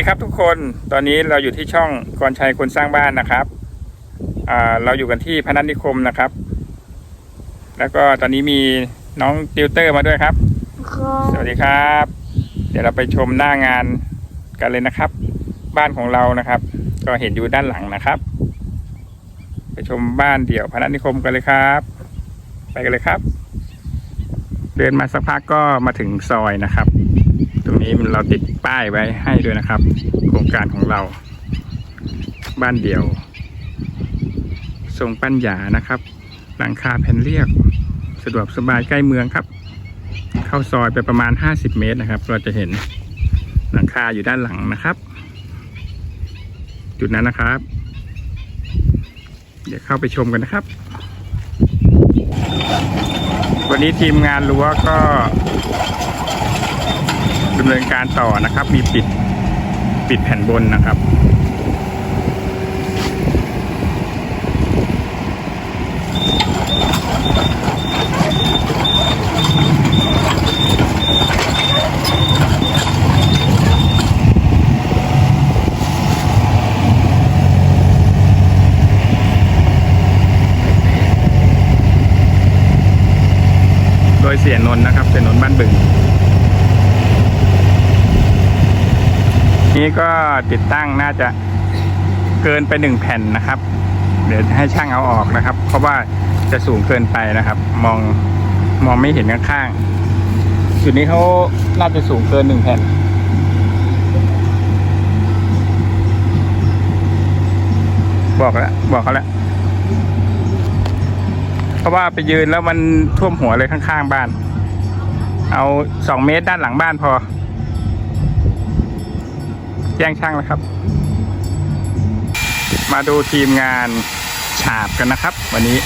สวัสดีครับทุกคนตอนนี้เราอยู่ที่ช่องกรชัยคนสร้างบ้านนะครับอ่าเราอยู่กันที่พนัสนิคมนะครับ แล้วก็ตอนนี้มีน้องติวเตอร์มาด้วยครับ สวัสดีครับ เดี๋ยวเราไปชมหน้างานกันเลยนะครับ บ้านของเรานะครับ ก็เห็นอยู่ด้านหลังนะครับ ไปชมบ้านเดี่ยวพนัสนิคมกันเลยครับ ไปกันเลยครับ เดินมาสักพักก็มาถึงซอยนะครับ ตรงนี้เราติดป้ายไว้ให้ด้วยนะครับ โครงการของเรา บ้านเดี่ยว ทรงปัญญานะครับ หลังคาแผ่นเรียบสะดวกสบายใกล้เมืองครับ เข้าซอยไปประมาณ 50 เมตรนะครับ เราจะเห็นหลังคาอยู่ด้านหลังนะครับ จุดนั้นนะครับ เดี๋ยวเข้าไปชมกันนะครับ วันนี้ทีมงานรั้วก็ดำเนินการต่อนะครับ มีปิดปิดแผ่นบนนะครับ ยเสียนนท์นะครับ เสียนนท์บ้านบึง นี้ก็ติดตั้งน่าจะเกินไปหนึ่งแผ่นนะครับ เดี๋ยวให้ช่างเอาออกนะครับ เพราะว่าจะสูงเกินไปนะครับ มองมองไม่เห็นข้างๆจุดนี้เขาน่าจะสูงเกินหนึ่งแผ่นบอกแล้วบอกเขาแล้ว เพราะว่าไปยืนแล้วมันท่วมหัวเลยข้างๆบ้าน เอาสองเมตรด้านหลังบ้านพอ แจ้งช่างแล้วครับ มาดูทีมงานฉาบกันนะครับ วันนี้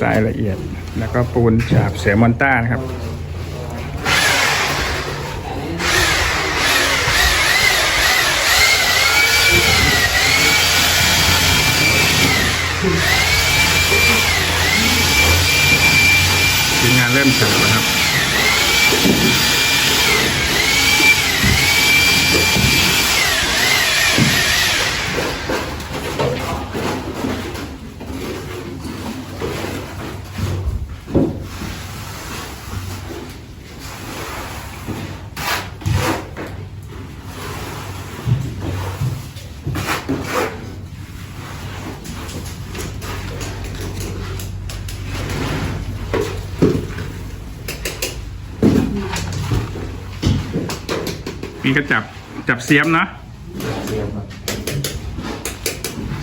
ทรายละเอียด แล้วก็ปูนฉาบเสือมอนต้านะครับ ทีมงานเริ่มเสร็จแล้วครับ นี่ก็จับจับเสียมเนาะ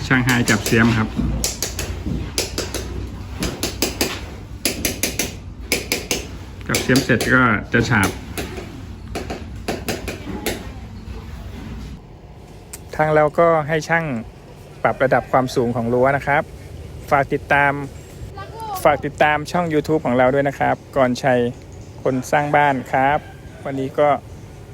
ช่างไฮจับเสียมครับ จับเสียมเสร็จก็จะฉาบ ทางเราก็ให้ช่างปรับระดับความสูงของรั้วนะครับ ฝากติดตาม ฝากติดตามช่อง YouTube ของเราด้วยนะครับ ก่อนชัยคนสร้างบ้านครับ วันนี้ก็